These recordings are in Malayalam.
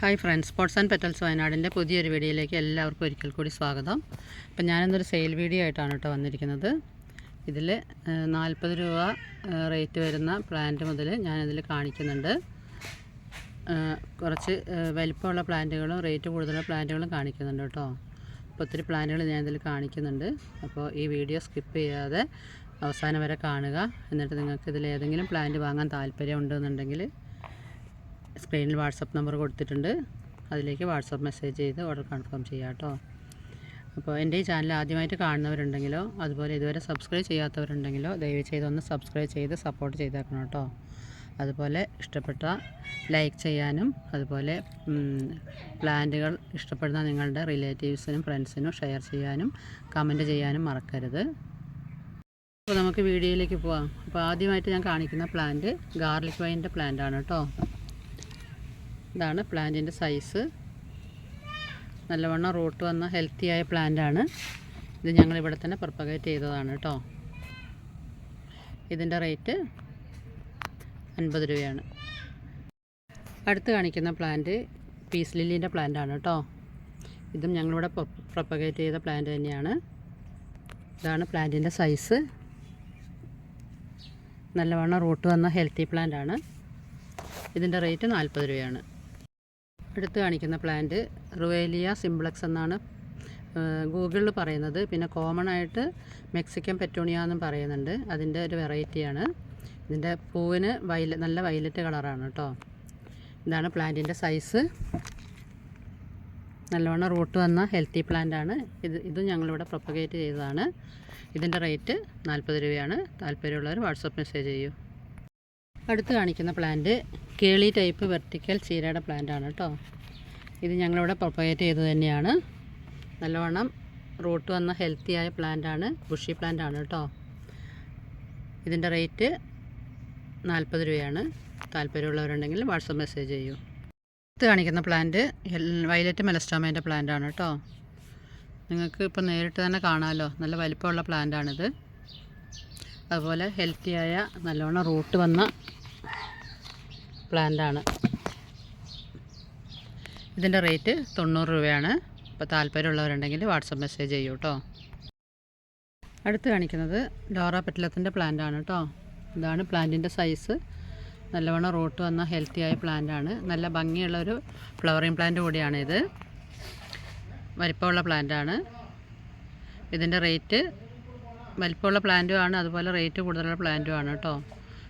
Hi friends sports and petals വയനാടിന്റെ പുതിയൊരു വീഡിയോയിലേക്ക് എല്ലാവർക്കും ഒരിക്കൽ കൂടി സ്വാഗതം. അപ്പം ഞാനിന്നൊരു സെയിൽ വീഡിയോ ആയിട്ടാണ് കേട്ടോ വന്നിരിക്കുന്നത്. ഇതിൽ നാൽപ്പത് രൂപ റേറ്റ് വരുന്ന പ്ലാന്റ് മുതൽ ഞാനിതിൽ കാണിക്കുന്നുണ്ട്. കുറച്ച് വലിപ്പമുള്ള പ്ലാന്റുകളും റേറ്റ് കൂടുതലുള്ള പ്ലാന്റുകളും കാണിക്കുന്നുണ്ട് കേട്ടോ. അപ്പോൾ ഒത്തിരി പ്ലാന്റുകൾ ഞാനിതിൽ കാണിക്കുന്നുണ്ട്. അപ്പോൾ ഈ വീഡിയോ സ്കിപ്പ് ചെയ്യാതെ അവസാനം വരെ കാണുക. എന്നിട്ട് നിങ്ങൾക്ക് ഇതിൽ ഏതെങ്കിലും പ്ലാന്റ് വാങ്ങാൻ താല്പര്യം ഉണ്ടെന്നുണ്ടെങ്കിൽ സ്ക്രീനിൽ വാട്സപ്പ് നമ്പർ കൊടുത്തിട്ടുണ്ട്. അതിലേക്ക് വാട്സപ്പ് മെസ്സേജ് ചെയ്ത് ഓർഡർ കൺഫേം ചെയ്യാം കേട്ടോ. അപ്പോൾ എന്റെ ഈ ചാനൽ ആദ്യമായിട്ട് കാണുന്നവരുണ്ടെങ്കിലോ അതുപോലെ ഇതുവരെ സബ്സ്ക്രൈബ് ചെയ്യാത്തവരുണ്ടെങ്കിലോ ദയവ് ചെയ്തൊന്ന് സബ്സ്ക്രൈബ് ചെയ്ത് സപ്പോർട്ട് ചെയ്തേക്കണം കേട്ടോ. അതുപോലെ ഇഷ്ടപ്പെട്ട ലൈക്ക് ചെയ്യാനും അതുപോലെ പ്ലാന്റുകൾ ഇഷ്ടപ്പെടുന്ന നിങ്ങളുടെ റിലേറ്റീവ്സിനും ഫ്രണ്ട്സിനും ഷെയർ ചെയ്യാനും കമന്റ് ചെയ്യാനും മറക്കരുത്. അപ്പോൾ നമുക്ക് വീഡിയോയിലേക്ക് പോവാം. അപ്പോൾ ആദ്യമായിട്ട് ഞാൻ കാണിക്കുന്ന പ്ലാന്റ് ഗാർലിക് വൈന്റെ പ്ലാന്റ് ആണ് കേട്ടോ. ഇതാണ് പ്ലാന്റിന്റെ സൈസ്. നല്ലവണ്ണം റൂട്ട് വന്ന ഹെൽത്തിയായ ആയ പ്ലാന്റ് ആണ് ഇത് ഞങ്ങൾ ഇവിടെ തന്നെ പ്രൊപ്പഗേറ്റ് ചെയ്തതാണ് കേട്ടോ. ഇതിന്റെ റേറ്റ് അൻപത് രൂപയാണ്. അടുത്ത് കാണിക്കുന്ന പ്ലാന്റ് പീസ് ലില്ലിന്റെ പ്ലാന്റ് ആണ് കേട്ടോ. ഇതും ഞങ്ങളിവിടെ പ്രൊപ്പഗേറ്റ് ചെയ്ത പ്ലാന്റ് തന്നെയാണ്. ഇതാണ് പ്ലാന്റിന്റെ സൈസ്. നല്ലവണ്ണം റൂട്ട് വന്ന ഹെൽത്തി പ്ലാന്റ് ആണ് ഇതിന്റെ റേറ്റ് നാൽപ്പത് രൂപയാണ്. അടുത്ത് കാണിക്കുന്ന പ്ലാന്റ് റുവേലിയ സിംപ്ലക്സ് എന്നാണ് ഗൂഗിളിൽ പറയുന്നത്. പിന്നെ കോമൺ ആയിട്ട് മെക്സിക്കൻ പെറ്റോണിയ എന്നും പറയുന്നുണ്ട്. അതിന്റെ ഒരു വെറൈറ്റിയാണ് ഇതിന്റെ പൂവിന് വയല നല്ല വയലറ്റ് കളറാണ് കേട്ടോ. ഇതാണ് പ്ലാന്റിന്റെ സൈസ് നല്ലവണ്ണം റൂട്ട് വന്ന ഹെൽത്തി പ്ലാന്റാണ് ഇത് ഇത് ഞങ്ങളിവിടെ പ്രൊപ്പഗേറ്റ് ചെയ്തതാണ്. ഇതിന്റെ റേറ്റ് നാൽപ്പത് രൂപയാണ്. താല്പര്യമുള്ളവർ വാട്സപ്പ് മെസ്സേജ് ചെയ്യൂ. അടുത്ത് കാണിക്കുന്ന പ്ലാന്റ് കേളി ടൈപ്പ് വെർട്ടിക്കൽ ചീരയുടെ പ്ലാന്റാണ് കേട്ടോ ഇത് ഞങ്ങളിവിടെ പ്രൊപ്പഗേറ്റ് ചെയ്തു തന്നെയാണ്. നല്ലവണ്ണം റൂട്ട് വന്ന ഹെൽത്തിയായ ആയ പ്ലാന്റ് ആണ് ബുഷി പ്ലാന്റ് ആണ് കേട്ടോ ഇതിന്റെ റേറ്റ് നാൽപ്പത് രൂപയാണ്. താല്പര്യമുള്ളവരുണ്ടെങ്കിൽ വാട്സപ്പ് മെസ്സേജ് ചെയ്യൂ. അടുത്ത് കാണിക്കുന്ന പ്ലാന്റ് വയലറ്റ് മെലസ്റ്റോമേന്റെ പ്ലാന്റാണ് കേട്ടോ നിങ്ങൾക്ക് ഇപ്പോൾ നേരിട്ട് തന്നെ കാണാമല്ലോ നല്ല വലിപ്പമുള്ള പ്ലാന്റ് ആണിത്. അതുപോലെ ഹെൽത്തിയായ നല്ലോണം റൂട്ട് വന്ന പ്ലാന്റാണ് ഇതിന്റെ റേറ്റ് തൊണ്ണൂറ് രൂപയാണ്. അപ്പോൾ താല്പര്യമുള്ളവരുണ്ടെങ്കിൽ വാട്സപ്പ് മെസ്സേജ് ചെയ്യൂ കേട്ടോ അടുത്ത് കാണിക്കുന്നത് ഡോറ പെറ്റലത്തിന്റെ പ്ലാന്റാണ് കേട്ടോ ഇതാണ് പ്ലാന്റിന്റെ സൈസ് നല്ലവണ്ണം റൂട്ട് വന്ന ഹെൽത്തിയായ പ്ലാന്റാണ് നല്ല ഭംഗിയുള്ള ഒരു ഫ്ലവറിങ് പ്ലാന്റ് കൂടിയാണ് ഇത്. വലിപ്പമുള്ള പ്ലാന്റാണ് ഇതിന്റെ റേറ്റ് വലിപ്പമുള്ള പ്ലാന്റുമാണ് അതുപോലെ റേറ്റ് കൂടുതലുള്ള പ്ലാന്റുമാണ് കേട്ടോ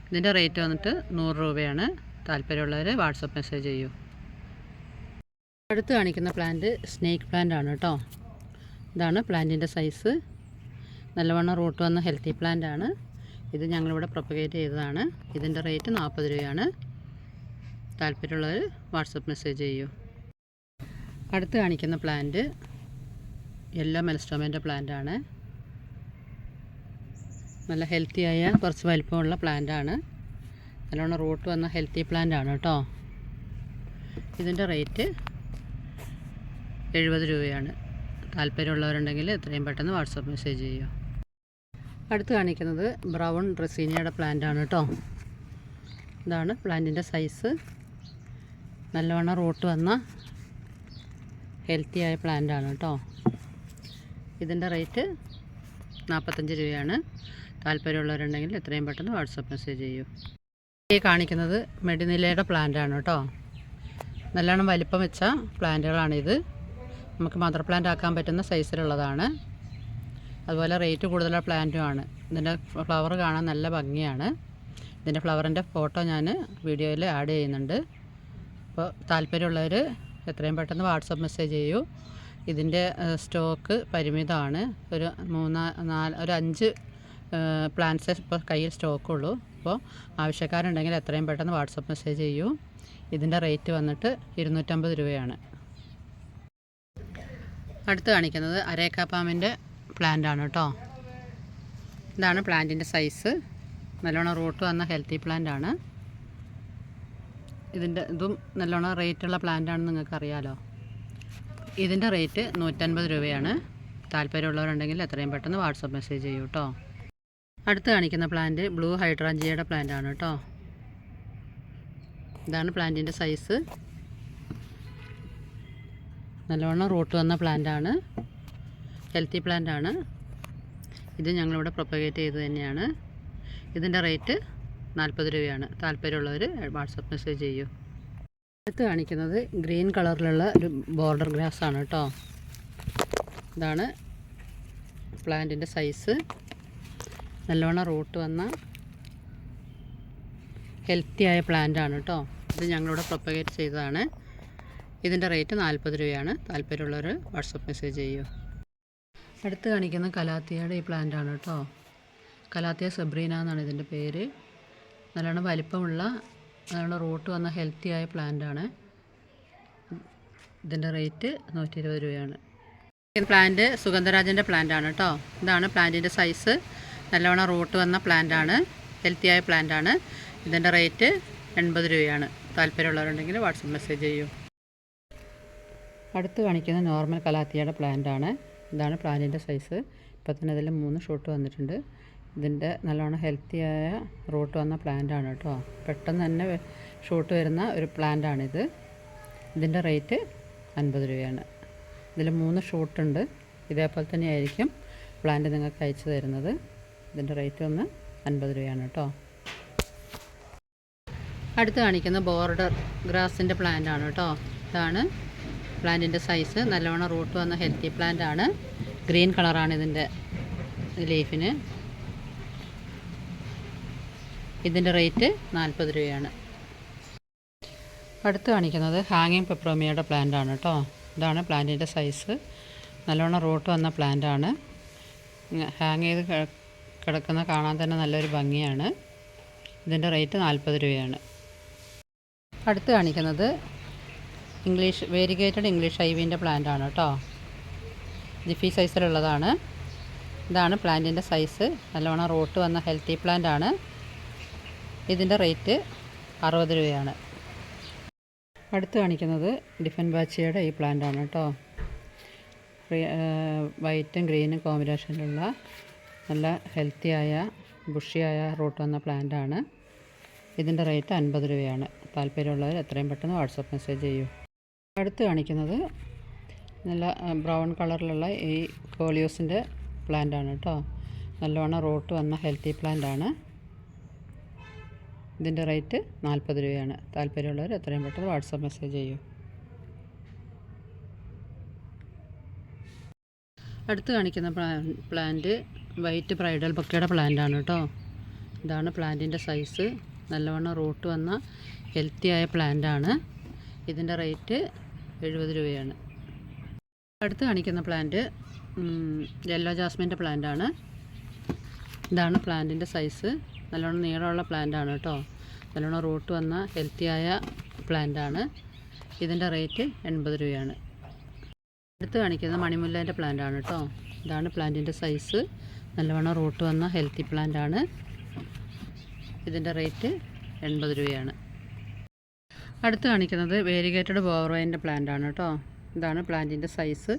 ഇതിന്റെ റേറ്റ് വന്നിട്ട് നൂറ് രൂപയാണ്. താല്പര്യമുള്ളവർ വാട്സപ്പ് മെസ്സേജ് ചെയ്യൂ. അടുത്ത് കാണിക്കുന്ന പ്ലാന്റ് സ്നേക്ക് പ്ലാന്റ് ആണ് കേട്ടോ ഇതാണ് പ്ലാന്റിന്റെ സൈസ് നല്ലവണ്ണം റൂട്ട് വന്ന ഹെൽത്തി പ്ലാന്റ് ആണ്. ഇത് ഞങ്ങളിവിടെ പ്രൊപ്പഗേറ്റ് ചെയ്തതാണ്. ഇതിന്റെ റേറ്റ് നാൽപ്പത് രൂപയാണ്. താല്പര്യമുള്ളവർ വാട്സപ്പ് മെസ്സേജ് ചെയ്യൂ. അടുത്ത് കാണിക്കുന്ന പ്ലാന്റ് യെല്ലോ പ്ലാന്റ് ആണ്. നല്ല ഹെൽത്തിയായ കുറച്ച് വലിപ്പമുള്ള പ്ലാന്റ് ആണ്. നല്ലോണം റൂട്ട് വന്ന ഹെൽത്തി പ്ലാന്റ് ആണ് കേട്ടോ. ഇതിന്റെ റേറ്റ് എഴുപത് രൂപയാണ്. താല്പര്യമുള്ളവരുണ്ടെങ്കിൽ എത്രയും പെട്ടെന്ന് വാട്സപ്പ് മെസ്സേജ് ചെയ്യുക. അടുത്ത് കാണിക്കുന്നത് ബ്രൗൺ പ്ലാന്റ് ആണ് കേട്ടോ. ഇതാണ് പ്ലാന്റിന്റെ സൈസ് നല്ലവണ്ണം റൂട്ട് വന്ന ഹെൽത്തിയായ ആണ് കേട്ടോ. ഇതിന്റെ റേറ്റ് നാൽപ്പത്തഞ്ച് രൂപയാണ്. താല്പര്യമുള്ളവരുണ്ടെങ്കിൽ എത്രയും പെട്ടെന്ന് വാട്സപ്പ് മെസ്സേജ് ചെയ്യൂ ഈ കാണിക്കുന്നത് മെഡിനിലയുടെ പ്ലാന്റ് ആണ് കേട്ടോ നല്ലോണം വലിപ്പം വെച്ച പ്ലാന്റുകളാണിത്. നമുക്ക് മദർ പ്ലാന്റ് ആക്കാൻ പറ്റുന്ന സൈസിലുള്ളതാണ് അതുപോലെ റേറ്റ് കൂടുതലുള്ള പ്ലാന്റുമാണ് ഇതിന്റെ ഫ്ലവർ കാണാൻ നല്ല ഭംഗിയാണ്. ഇതിന്റെ ഫ്ലവറിന്റെ ഫോട്ടോ ഞാൻ വീഡിയോയിൽ ആഡ് ചെയ്യുന്നുണ്ട്. അപ്പോൾ താല്പര്യമുള്ളവർ എത്രയും പെട്ടെന്ന് വാട്സപ്പ് മെസ്സേജ് ചെയ്യൂ. ഇതിന്റെ സ്റ്റോക്ക് പരിമിതമാണ്. ഒരു മൂന്ന് നാല് ഒരു അഞ്ച് പ്ലാന്റ്സേ ഇപ്പോൾ കയ്യിൽ സ്റ്റോക്കുള്ളൂ അപ്പോൾ ആവശ്യക്കാരുണ്ടെങ്കിൽ എത്രയും പെട്ടെന്ന് വാട്സപ്പ് മെസ്സേജ് ചെയ്യൂ. ഇതിന്റെ റേറ്റ് വന്നിട്ട് ഇരുന്നൂറ്റമ്പത് രൂപയാണ്. അടുത്ത് കാണിക്കുന്നത് അരേക്കാപ്പാമിന്റെ പ്ലാന്റ് ആണ് കേട്ടോ. ഇതാണ് പ്ലാന്റിന്റെ സൈസ്. നല്ലോണം റൂട്ട് വന്ന ഹെൽത്തി പ്ലാന്റ് ആണ് ഇതിന്റെ ഇതും നല്ലോണം റേറ്റുള്ള പ്ലാന്റ് ആണെന്ന് നിങ്ങൾക്ക് അറിയാലോ ഇതിന്റെ റേറ്റ് നൂറ്റൻപത് രൂപയാണ്. താല്പര്യമുള്ളവരുണ്ടെങ്കിൽ എത്രയും പെട്ടെന്ന് വാട്സപ്പ് മെസ്സേജ് ചെയ്യൂ കേട്ടോ. അടുത്ത് കാണിക്കുന്ന പ്ലാന്റ് ബ്ലൂ ഹൈഡ്രാഞ്ചിയയുടെ ആണ് കേട്ടോ ഇതാണ് പ്ലാന്റിന്റെ സൈസ് നല്ലവണ്ണം റൂട്ട് വന്ന പ്ലാന്റാണ് ഹെൽത്തി പ്ലാന്റാണ് ഇത് ഞങ്ങളിവിടെ പ്രൊപ്പഗേറ്റ് ചെയ്ത് തന്നെയാണ്. ഇതിന്റെ റേറ്റ് നാൽപ്പത് രൂപയാണ്. താല്പര്യമുള്ളവർ വാട്സപ്പ് മെസ്സേജ് ചെയ്യൂ. അടുത്ത് കാണിക്കുന്നത് ഗ്രീൻ കളറിലുള്ള ഒരു ബോർഡർ ഗ്രാസ് ആണ് കേട്ടോ ഇതാണ് പ്ലാന്റിന്റെ സൈസ് നല്ലവണ്ണം റൂട്ട് വന്ന ഹെൽത്തിയായ ആണ് കേട്ടോ ഇത് ഞങ്ങളിവിടെ പ്രൊപ്പഗേറ്റ് ചെയ്തതാണ്. ഇതിന്റെ റേറ്റ് നാൽപ്പത് രൂപയാണ്. താല്പര്യമുള്ളവർ വാട്സപ്പ് മെസ്സേജ് ചെയ്യൂ. അടുത്ത് കാണിക്കുന്ന കലാത്തിയയുടെ ഈ പ്ലാന്റ് ആണ് കേട്ടോ കലാത്തിയ സബ്രീന എന്നാണ് ഇതിന്റെ പേര്. നല്ലോണം വലിപ്പമുള്ള നല്ലോണം റൂട്ട് വന്ന ഹെൽത്തിയായ ആണ്. ഇതിന്റെ റേറ്റ് നൂറ്റി ഇരുപത് രൂപയാണ് പ്ലാന്റ് സുഗന്ധരാജന്റെ പ്ലാന്റ് ആണ് കേട്ടോ ഇതാണ് പ്ലാന്റിന്റെ സൈസ് നല്ലവണ്ണം റൂട്ട് വന്ന പ്ലാന്റാണ്. ആയ പ്ലാന്റ് ആണ് ഇതിന്റെ റേറ്റ് എൺപത് രൂപയാണ്. താല്പര്യമുള്ളവരുണ്ടെങ്കിൽ വാട്സപ്പ് മെസ്സേജ് ചെയ്യൂ. അടുത്ത് കാണിക്കുന്ന നോർമൽ കലാത്തിയുടെ പ്ലാന്റ് ആണ് ഇതാണ് പ്ലാന്റിന്റെ സൈസ്. ഇപ്പോൾ തന്നെ ഇതിൽ മൂന്ന് ഷൂട്ട് വന്നിട്ടുണ്ട്. ഇതിന്റെ നല്ലോണം ഹെൽത്തിയായ റൂട്ട് വന്ന പ്ലാന്റ് ആണ് കേട്ടോ. പെട്ടെന്ന് തന്നെ ഷൂട്ട് വരുന്ന ഒരു പ്ലാന്റ് ആണിത് ഇതിന്റെ റേറ്റ് അൻപത് രൂപയാണ്. ഇതിൽ മൂന്ന് ഷൂട്ടുണ്ട്. ഇതേപോലെ തന്നെയായിരിക്കും പ്ലാന്റ് നിങ്ങൾക്ക് അയച്ചു തരുന്നത്. ഇതിന്റെ റേറ്റ് ഒന്ന് അൻപത് രൂപയാണ് കേട്ടോ. അടുത്ത് കാണിക്കുന്ന ബോർഡർ ഗ്രാസിന്റെ പ്ലാന്റ് ആണ് കേട്ടോ. ഇതാണ് പ്ലാന്റിന്റെ സൈസ് നല്ലവണ്ണം റൂട്ട് വന്ന ഹെൽത്തി പ്ലാന്റ് ആണ്. ഗ്രീൻ കളറാണ് ഇതിന്റെ ലീഫിന് ഇതിന്റെ റേറ്റ് നാൽപ്പത് രൂപയാണ്. അടുത്ത് കാണിക്കുന്നത് ഹാങ്ങിങ് പെപ്രോമിയയുടെ പ്ലാന്റ് ആണ് കേട്ടോ. ഇതാണ് പ്ലാന്റിന്റെ സൈസ് നല്ലവണ്ണം റൂട്ട് വന്ന പ്ലാന്റ് ആണ്. ഹാങ് ചെയ്ത് കിടക്കുന്ന കാണാൻ തന്നെ നല്ലൊരു ഭംഗിയാണ്. ഇതിന്റെ റേറ്റ് നാൽപ്പത് രൂപയാണ്. അടുത്ത് കാണിക്കുന്നത് ഇംഗ്ലീഷ് വേരിഗേറ്റഡ് ഇംഗ്ലീഷ് ഐവിന്റെ പ്ലാന്റ് ആണ് കേട്ടോ. ജിഫി സൈസിലുള്ളതാണ്. ഇതാണ് പ്ലാന്റിന്റെ സൈസ് നല്ലവണ്ണം റോട്ട് വന്ന ഹെൽത്തി പ്ലാന്റ് ആണ്. ഇതിന്റെ റേറ്റ് അറുപത് രൂപയാണ്. അടുത്ത് കാണിക്കുന്നത് ഡിഫൻ ബാച്ചിയുടെ ഈ പ്ലാന്റ് ആണ് കേട്ടോ. വൈറ്റും ഗ്രീനും കോമ്പിനേഷനിലുള്ള നല്ല ഹെൽത്തിയായ ബുഷിയായ റൂട്ട് വന്ന പ്ലാന്റാണ് ഇതിന്റെ റേറ്റ് അൻപത് രൂപയാണ്. താല്പര്യമുള്ളവർ എത്രയും പെട്ടെന്ന് വാട്സപ്പ് മെസ്സേജ് ചെയ്യൂ. അടുത്ത് കാണിക്കുന്നത് നല്ല ബ്രൗൺ കളറിലുള്ള ഈ കോളിയോസിന്റെ പ്ലാന്റാണ് കേട്ടോ നല്ലവണ്ണം റൂട്ട് വന്ന ഹെൽത്തി പ്ലാന്റാണ് ഇതിന്റെ റേറ്റ് നാൽപ്പത് രൂപയാണ്. താല്പര്യമുള്ളവർ എത്രയും പെട്ടെന്ന് വാട്സപ്പ് മെസ്സേജ് ചെയ്യൂ. അടുത്ത് കാണിക്കുന്ന പ്ലാ- പ്ലാന്റ് വൈറ്റ് ബ്രൈഡൽ ബക്കയുടെ പ്ലാന്റ് ആണ് കേട്ടോ. ഇതാണ് പ്ലാന്റിന്റെ സൈസ്. നല്ലവണ്ണം റൂട്ട് വന്ന ഹെൽത്തിയായ ആയ പ്ലാന്റ് ആണ് ഇതിന്റെ റേറ്റ് എഴുപത് രൂപയാണ്. അടുത്ത് കാണിക്കുന്ന പ്ലാന്റ് യെല്ലോ ജാസ്മിന്റെ പ്ലാന്റ് ആണ് ഇതാണ് പ്ലാന്റിന്റെ സൈസ്. നല്ലവണ്ണം നീളമുള്ള പ്ലാന്റ് ആണ് കേട്ടോ. നല്ലവണ്ണം റൂട്ട് വന്ന ഹെൽത്തിയായ ആയ പ്ലാന്റ് ആണ് ഇതിന്റെ റേറ്റ് എൺപത് രൂപയാണ്. അടുത്ത് കാണിക്കുന്നത് മണിമുല്ലേന്റെ പ്ലാന്റ് ആണ് കേട്ടോ. ഇതാണ് പ്ലാന്റിന്റെ സൈസ്. നല്ലവണ്ണം റൂട്ട് വന്ന ഹെൽത്തി പ്ലാന്റ് ആണ്. ഇതിന്റെ റേറ്റ് എൺപത് രൂപയാണ്. അടുത്ത് കാണിക്കുന്നത് വേരിഗേറ്റഡ് ബോർവൈന്റെ പ്ലാന്റ് ആണ് കേട്ടോ. ഇതാണ് പ്ലാന്റിന്റെ സൈസ്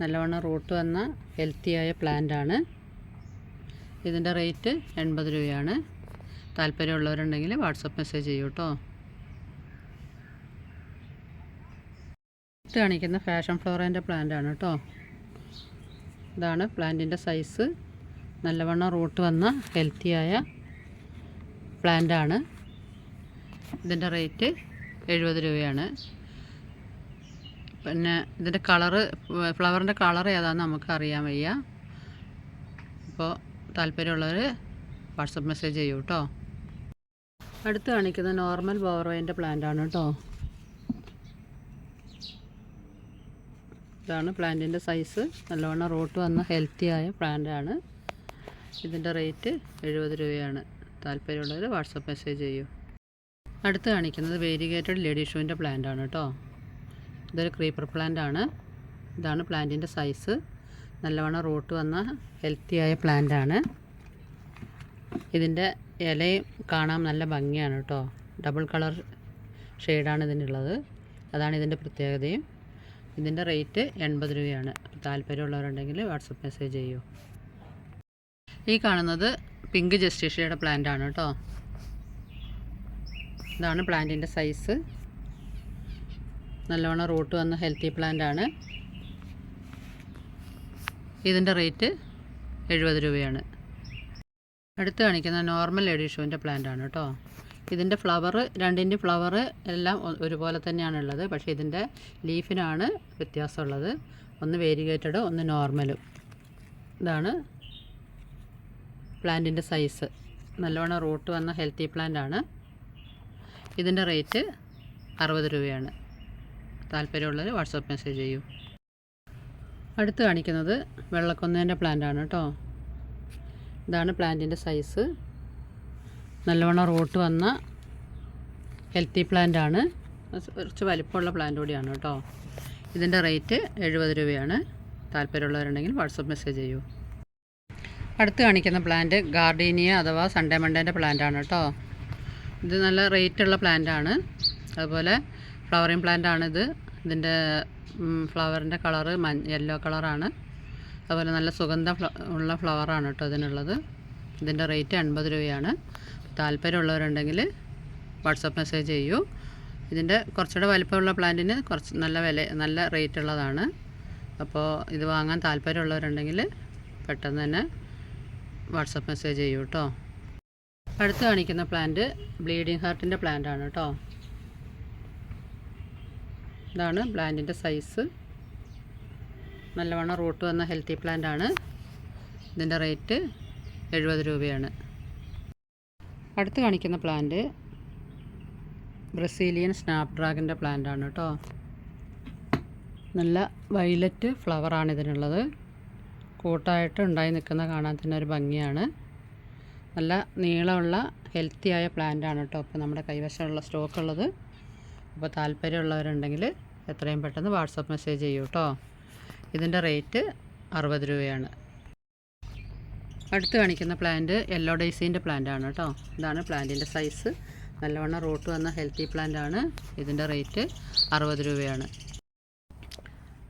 നല്ലവണ്ണം റൂട്ട് വന്ന ഹെൽത്തിയായ പ്ലാന്റ് ആണ്. ഇതിന്റെ റേറ്റ് എൺപത് രൂപയാണ്. താല്പര്യമുള്ളവരുണ്ടെങ്കിൽ വാട്സപ്പ് മെസ്സേജ് ചെയ്യൂ കേട്ടോ. കാണിക്കുന്ന ഫാഷൻ ഫ്ലോറേന്റെ പ്ലാന്റ് ആണ് കേട്ടോ. ഇതാണ് പ്ലാന്റിന്റെ സൈസ് നല്ലവണ്ണം റൂട്ട് വന്ന ഹെൽത്തിയായ പ്ലാന്റ് ആണ്. ഇതിന്റെ റേറ്റ് എഴുപത് രൂപയാണ്. പിന്നെ ഇതിന്റെ കളറ് ഫ്ലവറിന്റെ കളർ ഏതാണെന്ന് നമുക്ക് അറിയാൻ വയ്യ. അപ്പോൾ താല്പര്യമുള്ളവർ വാട്സപ്പ് മെസ്സേജ് ചെയ്യൂ കേട്ടോ അടുത്ത് കാണിക്കുന്ന നോർമൽ ബോറോയിന്റെ പ്ലാന്റ് ആണ് കേട്ടോ ഇതാണ് പ്ലാന്റിന്റെ സൈസ് നല്ലവണ്ണം റൂട്ട് വന്ന ഹെൽത്തിയായ പ്ലാന്റാണ് ഇതിന്റെ റേറ്റ് എഴുപത് രൂപയാണ്. താല്പര്യമുള്ളവർ വാട്സപ്പ് മെസ്സേജ് ചെയ്യൂ. അടുത്ത് കാണിക്കുന്നത് വേരിഗേറ്റഡ് ലേഡി ഷൂവിന്റെ പ്ലാന്റ് ആണ് കേട്ടോ. ഇതൊരു ക്രീപ്പർ പ്ലാന്റ് ആണ്. ഇതാണ് പ്ലാന്റിന്റെ സൈസ് നല്ലവണ്ണം റൂട്ട് വന്ന ഹെൽത്തിയായ പ്ലാന്റ് ആണ്. ഇതിന്റെ ഇലയും കാണാൻ നല്ല ഭംഗിയാണ് കേട്ടോ. ഡബിൾ കളർ ഷെയ്ഡാണ് ഇതിനുള്ളത്. അതാണ് ഇതിന്റെ പ്രത്യേകതയും. ഇതിന്റെ റേറ്റ് എൺപത് രൂപയാണ്. താല്പര്യമുള്ളവരുണ്ടെങ്കിൽ വാട്സപ്പ് മെസ്സേജ് ചെയ്യൂ. ഈ കാണുന്നത് പിങ്ക് ജസ്റ്റീഷ്യയുടെ പ്ലാന്റ് ആണ് കേട്ടോ ഇതാണ് പ്ലാന്റിന്റെ സൈസ് നല്ലവണ്ണം റൂട്ട് വന്ന ഹെൽത്തി പ്ലാന്റ് ആണ്. ഇതിന്റെ റേറ്റ് എഴുപത് രൂപയാണ്. അടുത്ത് കാണിക്കുന്ന നോർമൽ എഡിഷോന്റെ പ്ലാന്റ് ആണ് കേട്ടോ ഇതിന്റെ ഫ്ലവർ രണ്ടിന്റെ ഫ്ലവർ എല്ലാം ഒരുപോലെ തന്നെയാണ് ഉള്ളത്. പക്ഷേ ഇതിന്റെ ലീഫിനാണ് വ്യത്യാസമുള്ളത്. ഒന്ന് വേരിഗേറ്റഡ് ഒന്ന് നോർമലും ഇതാണ് പ്ലാന്റിന്റെ സൈസ്. നല്ലവണ്ണം റൂട്ട് വന്ന ഹെൽത്തി പ്ലാന്റ് ആണ് ഇതിന്റെ റേറ്റ് അറുപത് രൂപയാണ്. താല്പര്യമുള്ളവർ വാട്സപ്പ് മെസ്സേജ് ചെയ്യൂ. അടുത്ത് കാണിക്കുന്നത് വെള്ളക്കൊന്നേന്റെ ആണ് കേട്ടോ. ഇതാണ് പ്ലാന്റിന്റെ സൈസ്. നല്ലവണ്ണം റൂട്ട് വന്ന ഹെൽത്തി ആണ് കുറച്ച് വലിപ്പമുള്ള പ്ലാന്റ് കൂടിയാണ് കേട്ടോ. ഇതിന്റെ റേറ്റ് എഴുപത് രൂപയാണ്. താല്പര്യമുള്ളവരുണ്ടെങ്കിൽ വാട്സപ്പ് മെസ്സേജ് ചെയ്യൂ. അടുത്ത് കാണിക്കുന്ന പ്ലാന്റ് ഗാർഡീനിയ അഥവാ സൺഡേ മണ്ടേന്റെ പ്ലാന്റാണ് കേട്ടോ ഇത് നല്ല റേറ്റുള്ള പ്ലാന്റ് ആണ്. അതുപോലെ ഫ്ലവറിങ് പ്ലാന്റ് ഇത്. ഇതിന്റെ ഫ്ലവറിന്റെ കളറ് മ യെല്ലോ കളറാണ് അതുപോലെ നല്ല സുഗന്ധ ഉള്ള ഫ്ലവറാണ് കേട്ടോ ഇതിനുള്ളത്. ഇതിന്റെ റേറ്റ് എൺപത് രൂപയാണ്. താല്പര്യമുള്ളവരുണ്ടെങ്കിൽ വാട്സപ്പ് മെസ്സേജ് ചെയ്യൂ. ഇതിന്റെ കുറച്ചുകൂടെ വലിപ്പമുള്ള പ്ലാന്റിന് കുറച്ച് നല്ല വില നല്ല റേറ്റ് ഉള്ളതാണ്. അപ്പോൾ ഇത് വാങ്ങാൻ താല്പര്യമുള്ളവരുണ്ടെങ്കിൽ പെട്ടെന്ന് തന്നെ വാട്സപ്പ് മെസ്സേജ് ചെയ്യൂ കേട്ടോ അടുത്ത് കാണിക്കുന്ന പ്ലാന്റ് ബ്ലീഡിംഗ് ഹാർട്ടിന്റെ പ്ലാന്റ് ആണ് കേട്ടോ ഇതാണ് പ്ലാന്റിന്റെ സൈസ് നല്ലവണ്ണം റൂട്ട് വന്ന ഹെൽത്തി പ്ലാന്റ് ആണ്. ഇതിന്റെ റേറ്റ് എഴുപത് രൂപയാണ്. അടുത്ത് കാണിക്കുന്ന പ്ലാന്റ് ബ്രസീലിയൻ സ്നാപ് ഡ്രാഗന്റെ പ്ലാന്റ് ആണ് കേട്ടോ നല്ല വൈലറ്റ് ഫ്ലവറാണ് ഇതിനുള്ളത്. കൂട്ടായിട്ട് ഉണ്ടായി നിൽക്കുന്ന കാണാൻ തന്നെ ഒരു ഭംഗിയാണ്. നല്ല നീളമുള്ള ഹെൽത്തിയായ ആണ് കേട്ടോ ഇപ്പോൾ നമ്മുടെ കൈവശമുള്ള സ്റ്റോക്ക് ഉള്ളത്. അപ്പോൾ താല്പര്യമുള്ളവരുണ്ടെങ്കിൽ എത്രയും പെട്ടെന്ന് വാട്സപ്പ് മെസ്സേജ് ചെയ്യൂ കേട്ടോ ഇതിന്റെ റേറ്റ് അറുപത് രൂപയാണ്. അടുത്ത് കാണിക്കുന്ന പ്ലാന്റ് യെല്ലോ ഡേയ്സീന്റെ പ്ലാന്റ് ആണ് കേട്ടോ ഇതാണ് പ്ലാന്റിന്റെ സൈസ് നല്ലവണ്ണം റൂട്ട് വന്ന ഹെൽത്തി പ്ലാന്റ് ആണ്. ഇതിന്റെ റേറ്റ് അറുപത് രൂപയാണ്.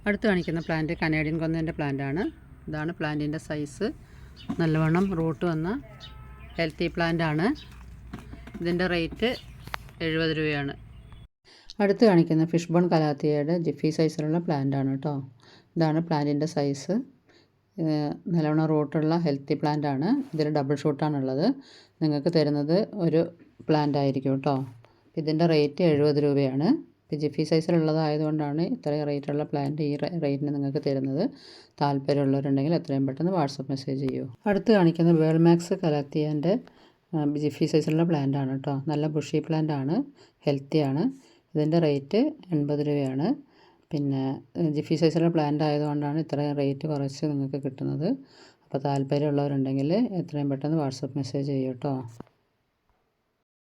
അടുത്ത് കാണിക്കുന്ന പ്ലാന്റ് കനേഡിയൻ കൊന്നേന്റെ പ്ലാന്റ് ആണ്. ഇതാണ് പ്ലാന്റിന്റെ സൈസ്. നല്ലവണ്ണം റൂട്ട് വന്ന ഹെൽത്തി പ്ലാന്റ് ആണ് ഇതിന്റെ റേറ്റ് എഴുപത് രൂപയാണ്. അടുത്ത് കാണിക്കുന്ന ഫിഷ് ബോൺ കലാത്തിയയുടെ ജിഫി സൈസിലുള്ള പ്ലാന്റ് ആണ് കേട്ടോ. ഇതാണ് പ്ലാന്റിന്റെ സൈസ്. നല്ലവണ്ണം റൂട്ടുള്ള ഹെൽത്തി പ്ലാന്റ് ആണ് ഇതിൽ ഡബിൾ ഷൂട്ടാണുള്ളത്. നിങ്ങൾക്ക് തരുന്നത് ഒരു പ്ലാന്റ് ആയിരിക്കും കേട്ടോ. ഇതിന്റെ റേറ്റ് എഴുപത് രൂപയാണ്. ജിഫി സൈസിലുള്ളതായതുകൊണ്ടാണ് ഇത്രയും റേറ്റുള്ള പ്ലാന്റ് ഈ റേറ്റിന് നിങ്ങൾക്ക് തരുന്നത്. താല്പര്യമുള്ളവരുണ്ടെങ്കിൽ എത്രയും പെട്ടെന്ന് വാട്സപ്പ് മെസ്സേജ് ചെയ്യൂ. അടുത്ത് കാണിക്കുന്നത് വേൾമാക്സ് കലത്തിയന്റെ ജിഫി സൈസിലുള്ള പ്ലാന്റ് ആണ് കേട്ടോ നല്ല ബുഷി പ്ലാന്റ് ആണ് ഹെൽത്തിയാണ് ഇതിന്റെ റേറ്റ് എൺപത് രൂപയാണ്. പിന്നെ ജിഫി സൈസിലുള്ള പ്ലാന്റ് ആയതുകൊണ്ടാണ് ഇത്രയും റേറ്റ് കുറച്ച് നിങ്ങൾക്ക് കിട്ടുന്നത്. അപ്പോൾ താല്പര്യമുള്ളവരുണ്ടെങ്കിൽ എത്രയും പെട്ടെന്ന് വാട്സപ്പ് മെസ്സേജ് ചെയ്യൂ കേട്ടോ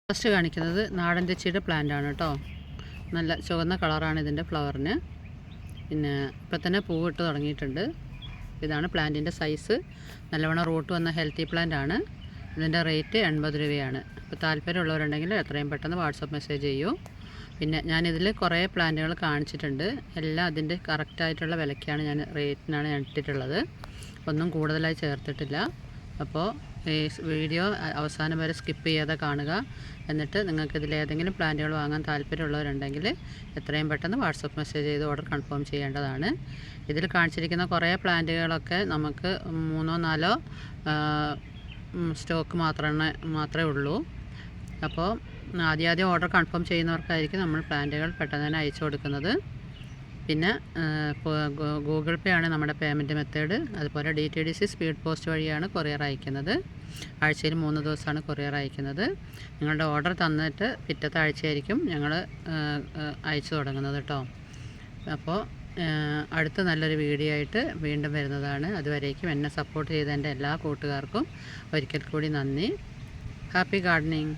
ഫസ്റ്റ് കാണിക്കുന്നത് നാടൻ തെച്ചിയുടെ പ്ലാന്റ് ആണ് കേട്ടോ നല്ല ചുവന്ന കളറാണ് ഇതിന്റെ ഫ്ലവറിന്. പിന്നെ ഇപ്പം തന്നെ പൂവിട്ട് തുടങ്ങിയിട്ടുണ്ട്. ഇതാണ് പ്ലാന്റിന്റെ സൈസ്. നല്ലവണ്ണം റൂട്ട് വന്ന ഹെൽത്തി പ്ലാന്റ് ആണ്. ഇതിന്റെ റേറ്റ് എൺപത് രൂപയാണ്. അപ്പോൾ താല്പര്യമുള്ളവരുണ്ടെങ്കിൽ എത്രയും പെട്ടെന്ന് വാട്സപ്പ് മെസ്സേജ് ചെയ്യൂ. പിന്നെ ഞാനിതിൽ കുറേ പ്ലാന്റുകൾ കാണിച്ചിട്ടുണ്ട്. എല്ലാം അതിന്റെ കറക്റ്റായിട്ടുള്ള വിലയ്ക്കാണ് ഞാൻ റേറ്റിനാണ് ഞാൻ ഇട്ടിട്ടുള്ളത്. ഒന്നും കൂടുതലായി ചേർത്തിട്ടില്ല. അപ്പോൾ ഈ വീഡിയോ അവസാനം വരെ സ്കിപ്പ് ചെയ്യാതെ കാണുക. എന്നിട്ട് നിങ്ങൾക്ക് ഇതിൽ ഏതെങ്കിലും പ്ലാന്റുകൾ വാങ്ങാൻ താല്പര്യമുള്ളവരുണ്ടെങ്കിൽ എത്രയും പെട്ടെന്ന് വാട്സപ്പ് മെസ്സേജ് ചെയ്ത് ഓർഡർ കൺഫേം ചെയ്യേണ്ടതാണ്. ഇതിൽ കാണിച്ചിരിക്കുന്ന കുറേ പ്ലാന്റുകളൊക്കെ നമുക്ക് മൂന്നോ നാലോ സ്റ്റോക്ക് മാത്രമേ മാത്രമേ ഉള്ളൂ. അപ്പോൾ ആദ്യം ആദ്യം ഓർഡർ കൺഫേം ചെയ്യുന്നവർക്കായിരിക്കും നമ്മൾ പ്ലാന്റുകൾ പെട്ടെന്ന് തന്നെ അയച്ചു കൊടുക്കുന്നത്. പിന്നെ ഗൂഗിൾ പേ ആണ് നമ്മുടെ പേയ്മെന്റ് മെത്തേഡ്. അതുപോലെ D T D C speed post വഴിയാണ് കൊറിയർ അയക്കുന്നത്. ആഴ്ചയിൽ മൂന്ന് ദിവസമാണ് കൊറിയർ അയക്കുന്നത്. നിങ്ങളുടെ ഓർഡർ തന്നിട്ട് പിറ്റത്തെ ആഴ്ചയായിരിക്കും ഞങ്ങൾ അയച്ചു തുടങ്ങുന്നത് കേട്ടോ. അപ്പോൾ അടുത്ത നല്ലൊരു വീഡിയോ ആയിട്ട് വീണ്ടും വരുന്നതാണ്. അതുവരേക്കും എന്നെ സപ്പോർട്ട് ചെയ്ത എന്റെ എല്ലാ കൂട്ടുകാർക്കും ഒരിക്കൽ കൂടി നന്ദി. Happy gardening